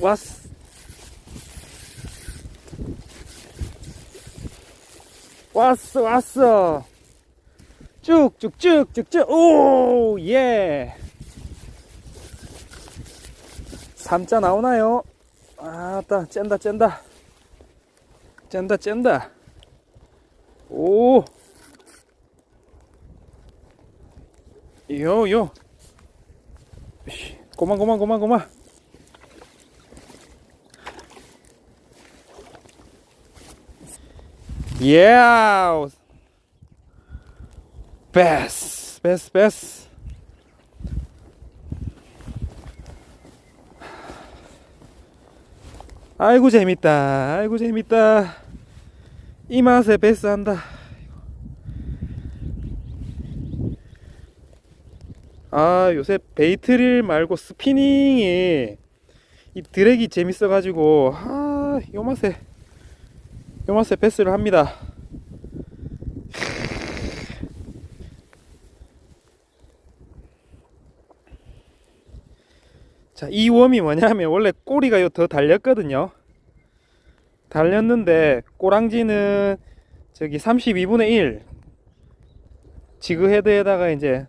왔어. 왔어, 왔어. 쭉쭉쭉쭉쭉. 오, 예. 삼자 나오나요? 아따, 짠다, 짠다. 짠다, 짠다. 오. 요, 요. 씨, 고만, 고만, 고만, 고만. Yeah. 베스. 아이고 재밌다. 아이고 재밌다. 이 맛에 베스 한다. 아 요새 베이트릴 말고 스피닝이 이 드랙이 재밌어가지고 아요 맛에 요 맛에 베스를 합니다. 자, 이 웜이 뭐냐면 원래 꼬리가 요더 달렸거든요. 달렸는데 꼬랑지는 저기 32분의 1 지그 헤드에다가 이제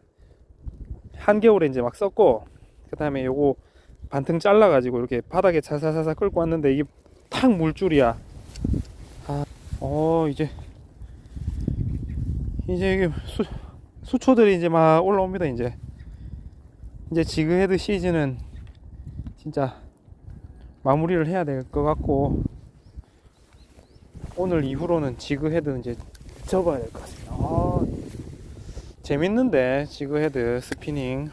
한겨울에 이제 막 썼고 그 다음에 요거 반등 잘라 가지고 이렇게 바닥에 사사사사 끌고 왔는데 이게 탁 물줄이야. 아, 어 이제 이제 이게 수, 수초들이 이제 막 올라옵니다 이제 이제 지그 헤드 시즌은 진짜 마무리를 해야 될 것 같고 오늘 이후로는 지그 헤드 이제 접어야 될 것 같습니다. 아, 재밌는데 지그 헤드 스피닝.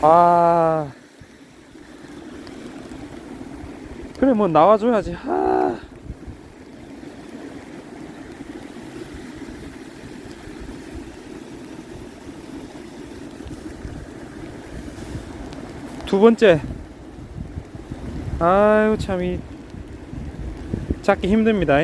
아. 그래 뭐 나와줘야지. 아. 두 번째. 아유 참이 잡기 힘듭니다.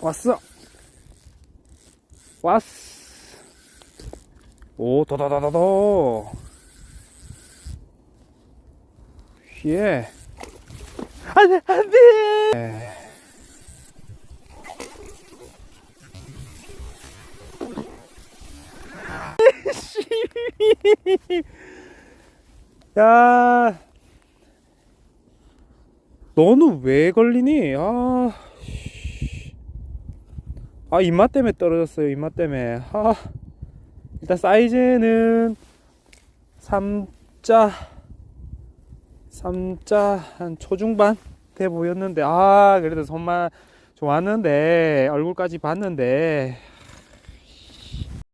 왔어. 왔어. 오, 도도도도도. 예. 안 돼, 안 돼! 야, 너는 왜 걸리니? 아. 아 입맛 때문에 떨어졌어요 입맛 때문에. 아 일단 사이즈는 3자 3자 한 초중반 돼 보였는데 아 그래도 손만 좋았는데 얼굴까지 봤는데